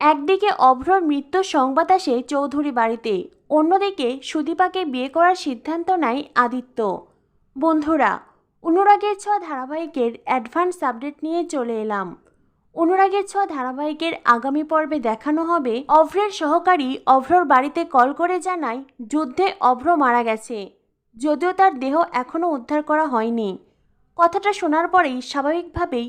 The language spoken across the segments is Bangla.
একদিকে অভ্রর মৃত্যুর সংবাদ আসে চৌধুরী বাড়িতে, অন্যদিকে সুদীপাকে বিয়ে করার সিদ্ধান্ত নেয় আদিত্য। বন্ধুরা, অনুরাগের ছোঁয়া ধারাবাহিকের অ্যাডভান্স আপডেট নিয়ে চলে এলাম। অনুরাগের ছোঁয়া ধারাবাহিকের আগামী পর্বে দেখানো হবে অভ্রের সহকারী অভ্রর বাড়িতে কল করে জানায়, যুদ্ধে অভ্র মারা গেছে। যদিও তার দেহ এখনও উদ্ধার করা হয়নি। কথাটা শোনার পরেই স্বাভাবিকভাবেই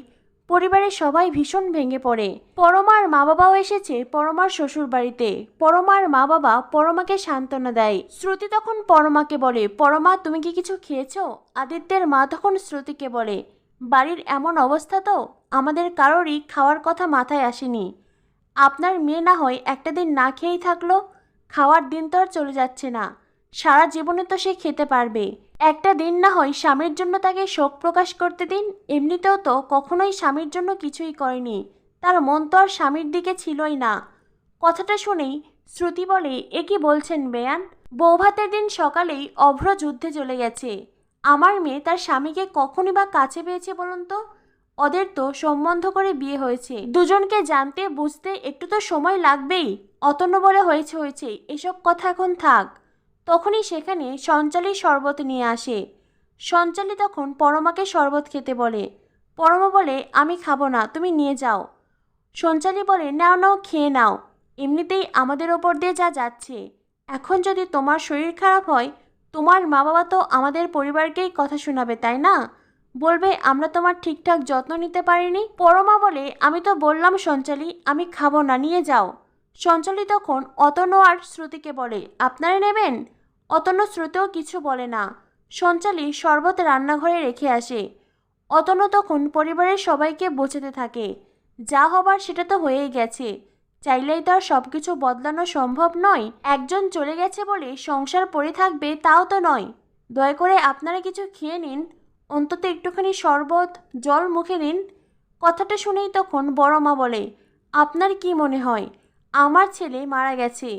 পরিবারের সবাই ভীষণ ভেঙে পড়ে। পরমার মা বাবাও এসেছে পরমার শ্বশুর বাড়িতে পরমার মা বাবা পরমাকে সান্ত্বনা দেয়। শ্রুতি তখন পরমাকে বলে, পরমা, তুমি কি কিছু খেয়েছো? আদিত্যের মা তখন শ্রুতিকে বলে, বাড়ির এমন অবস্থা তো? আমাদের কারোরই খাওয়ার কথা মাথায় আসেনি। আপনার মেয়ে না হয় একটা দিন না খেয়েই থাকল? খাওয়ার দিন তো আর চলে যাচ্ছে না। সারা জীবনে তো সে খেতে পারবে। একটা দিন না হয় স্বামীর জন্য তাকে শোক প্রকাশ করতে দিন, এমনিতেও তো কখনোই স্বামীর জন্য কিছুই করেনি। তার মন তো আর স্বামীর দিকে ছিলই না। কথাটা শুনেই শ্রুতি বলে, এ কি বলছেন বেয়ান? বৌভাতের দিন সকালেই অভ্র যুদ্ধে চলে গেছে। আমার মেয়ে তার স্বামীকে কখনই বা কাছে পেয়েছে বলুন তো? ওদের তো সম্বন্ধ করে বিয়ে হয়েছে। দুজনকে জানতে, বুঝতে একটু তো সময় লাগবেই। অতন্য বলে হয়েছে হয়েছে। এসব কথা এখন থাক। তখনই সেখানে সঞ্চালী শরবত নিয়ে আসে। সঞ্চালী তখন পরমাকে শরবত খেতে বলে। পরমা বলে, আমি খাব না, তুমি নিয়ে যাও। সঞ্চালী বলে, নাও নাও, খেয়ে নাও। এমনিতেই আমাদের ওপর দিয়ে যা যাচ্ছে। এখন যদি তোমার শরীর খারাপ হয়, তোমার মা বাবা তো আমাদের পরিবারকেই কথা শোনাবে, তাই না? বলবে, আমরা তোমার ঠিকঠাক যত্ন নিতে পারিনি। পরমা বলে, আমি তো বললাম সঞ্চালী, আমি খাব না, নিয়ে যাও। সঞ্চালী তখন অতনু আর শ্রুতিকে বলে, আপনারা নেবেন? অতনু শ্রুতেও কিছু বলে না। সঞ্চালী শরবত রান্নাঘরে রেখে আসে। অতনু তখন পরিবারের সবাইকে বোঝাতে থাকে, যা হবার সেটা তো হয়েই গেছে। চাইলেই তো আর সব কিছু বদলানো সম্ভব নয়। একজন চলে গেছে বলে সংসার পড়ে থাকবে তাও তো নয়। দয়া করে আপনারা কিছু খেয়ে নিন। অন্তত একটুখানি শরবত, জল মুখে নিন। কথাটা শুনেই তখন বড় মা বলে, আপনার কি মনে হয়? আমার ছেলে মারা গেছে।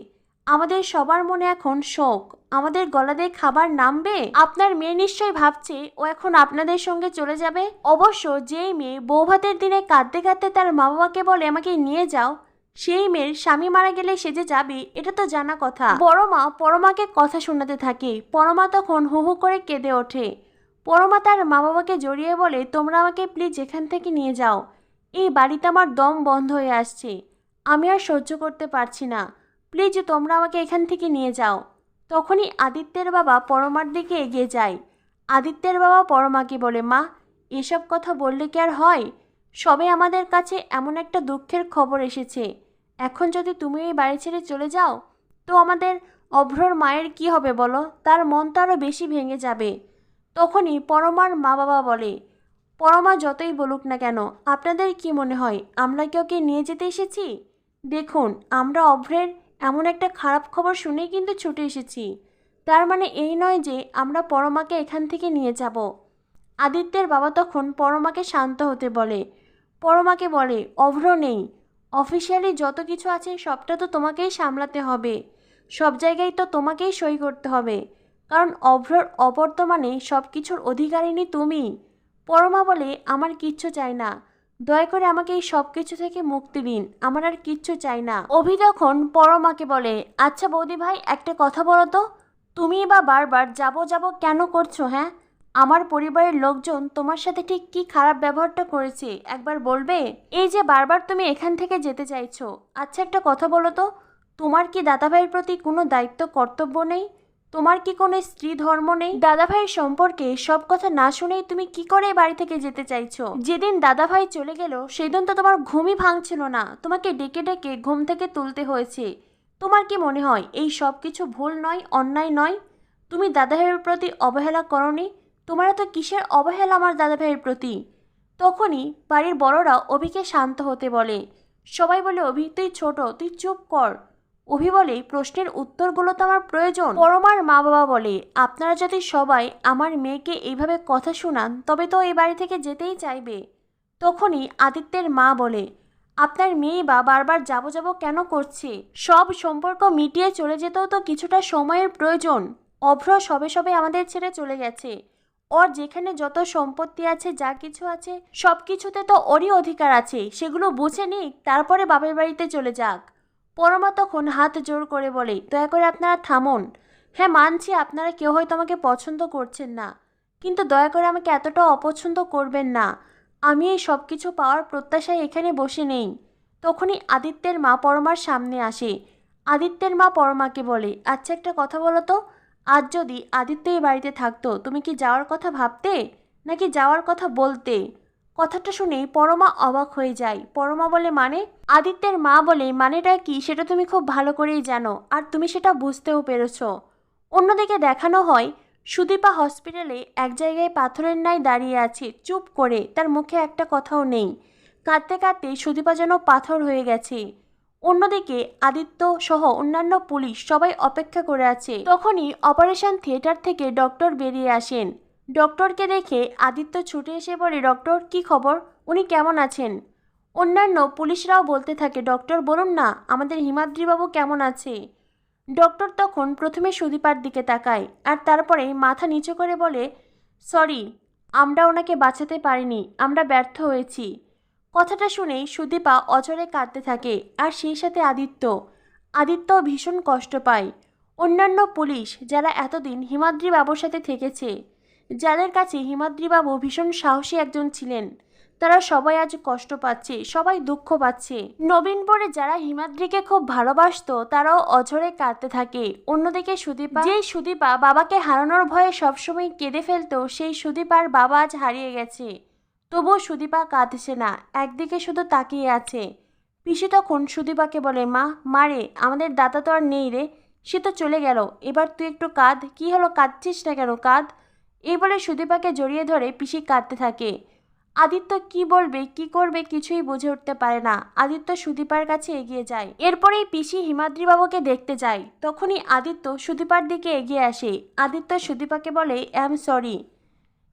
আমাদের সবার মনে এখন শোক। আমাদের গলাতে খাবার নামবে? আপনার মেয়ে নিশ্চয়ই ভাবছে ও এখন আপনাদের সঙ্গে চলে যাবে? অবশ্য যেই মেয়ে বৌভাতের দিনে কাঁদতে কাঁদতে তার মা বাবাকে বলে, আমাকে নিয়ে যাও। সেই মেয়ের স্বামী মারা গেলে সে যে যাবে, এটা তো জানা কথা। পরমা পরমাকে কথা শোনাতে থাকে। পরমা তখন হু হু করে কেঁদে ওঠে। পরমা তার মা বাবাকে জড়িয়ে বলে, তোমরা আমাকে প্লিজ এখান থেকে নিয়ে যাও। এই বাড়িতে আমার দম বন্ধ হয়ে আসছে। আমি আর সহ্য করতে পারছি না। প্লিজ তোমরা আমাকে এখান থেকে নিয়ে যাও। তখনই আদিত্যের বাবা পরমার দিকে এগিয়ে যায়। আদিত্যের বাবা পরমাকে বলে, মা, এসব কথা বললে কি আর হয়? সবে আমাদের কাছে এমন একটা দুঃখের খবর এসেছে। এখন যদি তুমি এই বাড়ি ছেড়ে চলে যাও, তো আমাদের অভ্রর মায়ের কি হবে বলো? তার মন তো আরও বেশি ভেঙে যাবে। তখনই পরমার মা বাবা বলে, পরমা যতই বলুক না কেন, আপনাদের কি মনে হয়, আমরা কি ওকে নিয়ে যেতে এসেছি? দেখুন, আমরা অভ্রের এমন একটা খারাপ খবর শুনেই কিন্তু ছুটে এসেছি। তার মানে এই নয় যে আমরা পরমাকে এখান থেকে নিয়ে যাব। আদিত্যের বাবা তখন পরমাকে শান্ত হতে বলে। পরমাকে বলে, অভ্র নেই। অফিসিয়ালি যত কিছু আছে সবটা তো তোমাকেই সামলাতে হবে। সব জায়গায় তো তোমাকেই সই করতে হবে। কারণ অভ্রর অবর্তমানে সব কিছুর অধিকারিণী তুমি। পরমা বলে, আমার কিচ্ছু চাই না। দয়া করে আমাকে এই সব কিছু থেকে মুক্তি দিন, আমার আর কিচ্ছু চাই না। অভি তখন পরমাকে বলে আচ্ছা বৌদি ভাই, একটা কথা বলো তো। তুমি বা বারবার যাব যাব কেন করছ হ্যাঁ? আমার পরিবারের লোকজন তোমার সাথে ঠিক কি খারাপ ব্যবহারটা করেছে, একবার বলবে? এই যে বারবার তুমি এখান থেকে যেতে চাইছো আচ্ছা একটা কথা বলো তো। তোমার কি দাদাভাইয়ের প্রতি কোনো দায়িত্ব, কর্তব্য নেই? তোমার কি কোনো স্ত্রী ধর্ম নেই? দাদাভাইয়ের সম্পর্কে সব কথা না শুনেই তুমি কি করে বাড়ি থেকে যেতে চাইছো? যেদিন দাদাভাই চলে গেল, সেদিন তো তোমার ঘুমই ভাঙছিল না। তোমাকে ডেকে ডেকে ঘুম থেকে তুলতে হয়েছে। তোমার কি মনে হয়, এই সব কিছু ভুল নয়, অন্যায় নয়? তুমি দাদাভাইয়ের প্রতি অবহেলা করনি? তোমার এত কিসের অবহেলা আমার দাদাভাইয়ের প্রতি? তখনই বাড়ির বড়রা অভিকে শান্ত হতে বলে। সবাই বলে, অভি, তুই ছোট, তুই চুপ কর। অভি বলে, প্রশ্নের উত্তরগুলো তো আমার প্রয়োজন। পরমার মা বাবা বলে, আপনারা যদি সবাই আমার মেয়েকে এইভাবে কথা শোনান, তবে তো এই বাড়ি থেকে যেতেই চাইবে। তখনই আদিত্যের মা বলে, আপনার মেয়ে বা বারবার যাব যাব কেন করছে? সব সম্পর্ক মিটিয়ে চলে যেতেও তো কিছুটা সময়ের প্রয়োজন। অভ্র সবে সবে আমাদের ছেড়ে চলে গেছে। ওর যেখানে যত সম্পত্তি আছে, যা কিছু আছে সব কিছুতে তো ওরই অধিকার আছে। সেগুলো বুঝে নিক, তারপরে বাপের বাড়িতে চলে যাক। পরমা তখন হাত জোর করে বলে, দয়া করে আপনারা থামুন। হ্যাঁ মানছি আপনারা কেউ হয়তো আমাকে পছন্দ করছেন না। কিন্তু দয়া করে আমাকে এতটা অপছন্দ করবেন না। আমি এই সব কিছু পাওয়ার প্রত্যাশায় এখানে বসে নেই তখনই আদিত্যের মা পরমার সামনে আসে। আদিত্যের মা পরমাকে বলে আচ্ছা একটা কথা বলো তো। আজ যদি আদিত্য এই বাড়িতে থাকতো, তুমি কি যাওয়ার কথা ভাবতে? নাকি যাওয়ার কথা বলতে? কথাটা শুনেই পরমা অবাক হয়ে যায়। পরমা বলে মানে? আদিত্যের মা বলে, মানেটা কি? সেটা তুমি খুব ভালো করেই জানো, আর তুমি সেটা বুঝতেও পেরেছ। অন্যদিকে দেখানো হয়, সুদীপা হসপিটালে এক জায়গায় পাথরের ন্যায় দাঁড়িয়ে আছে, চুপ করে, তার মুখে একটা কথাও নেই। কাঁদতে কাঁদতে সুদীপা যেন পাথর হয়ে গেছে। অন্যদিকে আদিত্য সহ অন্যান্য পুলিশ সবাই অপেক্ষা করে আছে। তখনই অপারেশন থিয়েটার থেকে ডক্টর বেরিয়ে আসেন। ডক্টরকে দেখে আদিত্য ছুটে এসে বলে, ডক্টর, কি খবর? উনি কেমন আছেন? অন্যান্য পুলিশরাও বলতে থাকে, ডক্টর, বলুন না, আমাদের হিমাদ্রিবাবু কেমন আছে? ডক্টর তখন প্রথমে সুদীপার দিকে তাকায় আর তারপরে মাথা নিচু করে বলে, সরি, আমরা ওনাকে বাঁচাতে পারিনি, আমরা ব্যর্থ হয়েছি। কথাটা শুনেই সুদীপা অচরে কাঁদতে থাকে আর সেই সাথে আদিত্য। আদিত্য ভীষণ কষ্ট পায়। অন্যান্য পুলিশ যারা এতদিন হিমাদ্রি বাবুর সাথে থেকেছে যাদের কাছে হিমাদ্রিবাবু ভীষণ সাহসী একজন ছিলেন, তারা সবাই আজ কষ্ট পাচ্ছে, সবাই দুঃখ পাচ্ছে। নবীনপুরে যারা হিমাদ্রিকে খুব ভালোবাসতো, তারাও অঝরে কাঁদতে থাকে। অন্যদিকে সুদীপা যেই সুদীপা বাবাকে হারানোর ভয়ে সবসময় কেঁদে ফেলতো, সেই সুদীপার বাবা আজ হারিয়ে গেছে। তবুও সুদীপা কাঁদছে না, একদিকে শুধু তাকিয়ে আছে। পিসি তখন সুদীপাকে বলে, মা মারে আমাদের দাদা তো আর নেই রে, সে তো চলে গেল। এবার তুই একটু কাঁদ, কি হলো, কাঁদছিস না কেন, কাঁদ। এই বলে সুদীপাকে জড়িয়ে ধরে পিসি কাঁদতে থাকে। আদিত্য কি বলবে, কি করবে কিছুই বুঝে উঠতে পারে না। আদিত্য সুদীপার কাছে এগিয়ে যায়। এরপরেই পিসি হিমাদ্রি বাবুকে দেখতে যায়। তখনই আদিত্য সুদীপার দিকে এগিয়ে আসে। আদিত্য সুদীপাকে বলে, এম সরি।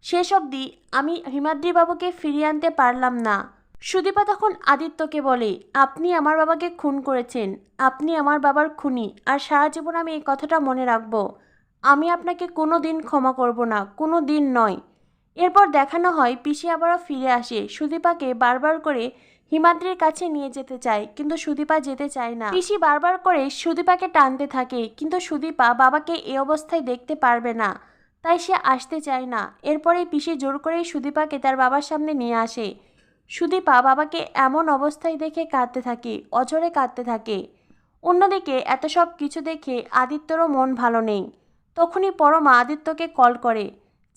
শেষ অবধি আমি হিমাদ্রি বাবুকে ফিরিয়ে আনতে পারলাম না। সুদীপা তখন আদিত্যকে বলে, আপনি আমার বাবাকে খুন করেছেন। আপনি আমার বাবার খুনি। আর সারা জীবন আমি এই কথাটা মনে রাখব। আমি আপনাকে কোনো দিন ক্ষমা করব না, কোনো দিন নয়। এরপর দেখানো হয়, পিসি আবারও ফিরে আসে। সুদীপাকে বারবার করে হিমাদ্রির কাছে নিয়ে যেতে চায়, কিন্তু সুদীপা যেতে চায় না। পিসি বারবার করে সুদীপাকে টানতে থাকে, কিন্তু সুদীপা বাবাকে এ অবস্থায় দেখতে পারবে না, তাই সে আসতে চায় না। এরপরে পিসি জোর করেই সুদীপাকে তার বাবার সামনে নিয়ে আসে। সুদীপা বাবাকে এমন অবস্থায় দেখে কাঁদতে থাকে, অঝরে কাঁদতে থাকে। অন্যদিকে এত সব কিছু দেখে আদিত্যরও মন ভালো নেই। তখনই পরমা আদিত্যকে কল করে।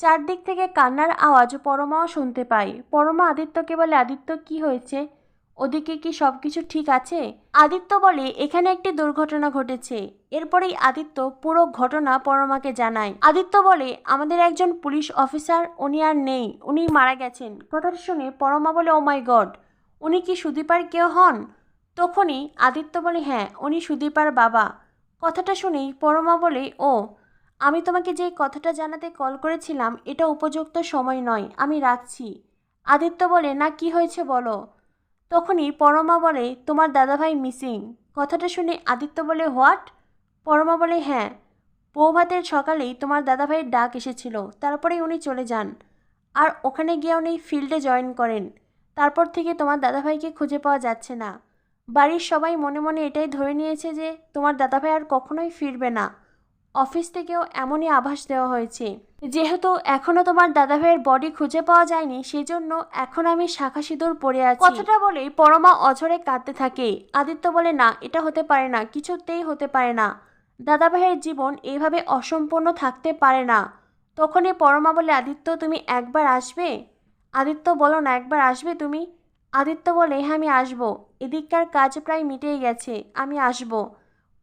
চারদিক থেকে কান্নার আওয়াজ পরমাও শুনতে পায় পরমা আদিত্যকে বলে, আদিত্য, কি হয়েছে? ওদিকে কি সব কিছু ঠিক আছে? আদিত্য বলে, এখানে একটি দুর্ঘটনা ঘটেছে। এরপরেই আদিত্য পুরো ঘটনা পরমাকে জানায়। আদিত্য বলে, আমাদের একজন পুলিশ অফিসার, উনি আর নেই। উনি মারা গেছেন। কথাটা শুনে পরমা বলে ও মাই গড উনি কি সুদীপার কেউ হন? তখনই আদিত্য বলে হ্যাঁ উনি সুদীপার বাবা। কথাটা শুনেই পরমা বলে, ও আমি তোমাকে যে কথাটা জানাতে কল করেছিলাম, এটা উপযুক্ত সময় নয়, আমি রাখছি। আদিত্য বলে, না, কি হয়েছে বলো? তখনই পরমা বলে, তোমার দাদাভাই মিসিং। কথাটা শুনে আদিত্য বলে, হোয়াট? পরমা বলে হ্যাঁ বৌভাতের সকালেই তোমার দাদাভাইয়ের ডাক এসেছিল, তারপরেই উনি চলে যান। আর ওখানে গিয়ে উনি ফিল্ডে জয়েন করেন। তারপর থেকে তোমার দাদাভাইকে খুঁজে পাওয়া যাচ্ছে না। বাড়ির সবাই মনে মনে এটাই ধরে নিয়েছে যে, তোমার দাদাভাই আর কখনোই ফিরবে না। অফিস থেকেও এমনই আভাস দেওয়া হয়েছে। যেহেতু এখনও তোমার দাদাভাইয়ের বডি খুঁজে পাওয়া যায়নি, সেজন্য এখন আমি শাখা সিঁদুর পরে আছি। কথাটা বলেই পরমা অঝরে কাঁদতে থাকে। আদিত্য বলে, না, এটা হতে পারে না, কিছুতেই হতে পারে না। দাদাভাইয়ের জীবন এইভাবে অসম্পূর্ণ থাকতে পারে না তখনই পরমা বলে, আদিত্য, তুমি একবার আসবে আদিত্য বলো, না, একবার আসবে তুমি আদিত্য বলে হ্যাঁ আমি আসব। এদিককার কাজ প্রায় মিটেই গেছে, আমি আসব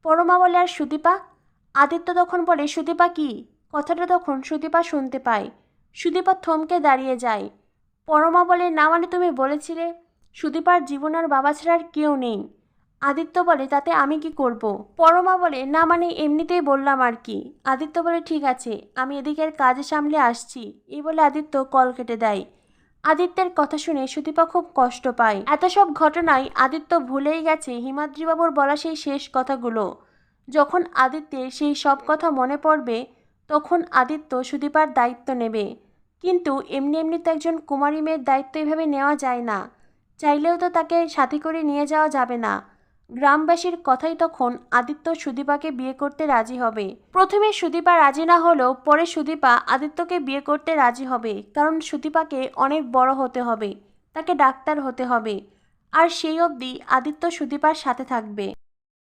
পরমা বলে, আর সুদীপা আদিত্য তখন বলে, সুদীপা কি? কথাটা তখন সুদীপা শুনতে পায়। সুদীপা থমকে দাঁড়িয়ে যায়। পরমা বলে, না মানে তুমি বলেছিলে, সুদীপার জীবন আর বাবা ছাড়া আর কেউ নেই। আদিত্য বলে, তাতে আমি কি করব। পরমা বলে, না মানে এমনিতেই বললাম আর কি। আদিত্য বলে, ঠিক আছে, আমি এদিকের কাজ সামলে আসছি। এই বলে আদিত্য কল কেটে দেয়। আদিত্যের কথা শুনে সুদীপা খুব কষ্ট পায়। এত সব ঘটনায় আদিত্য ভুলেই গেছে। হিমাদ্রিবাবুর বলা সেই শেষ কথাগুলো। যখন আদিত্যের সেই সব কথা মনে পড়বে, তখন আদিত্য সুদীপার দায়িত্ব নেবে। কিন্তু এমনি এমনি তো একজন কুমারী মেয়ের দায়িত্ব এভাবে নেওয়া যায় না। চাইলেও তো তাকে সাথে করে নিয়ে যাওয়া যাবে না। গ্রামবাসীর কথাই তখন আদিত্য সুদীপাকে বিয়ে করতে রাজি হবে। প্রথমে সুদীপা রাজি না হলেও পরে সুদীপা আদিত্যকে বিয়ে করতে রাজি হবে। কারণ সুদীপাকে অনেক বড় হতে হবে, তাকে ডাক্তার হতে হবে। আর সেই অবধি আদিত্য সুদীপার সাথে থাকবে।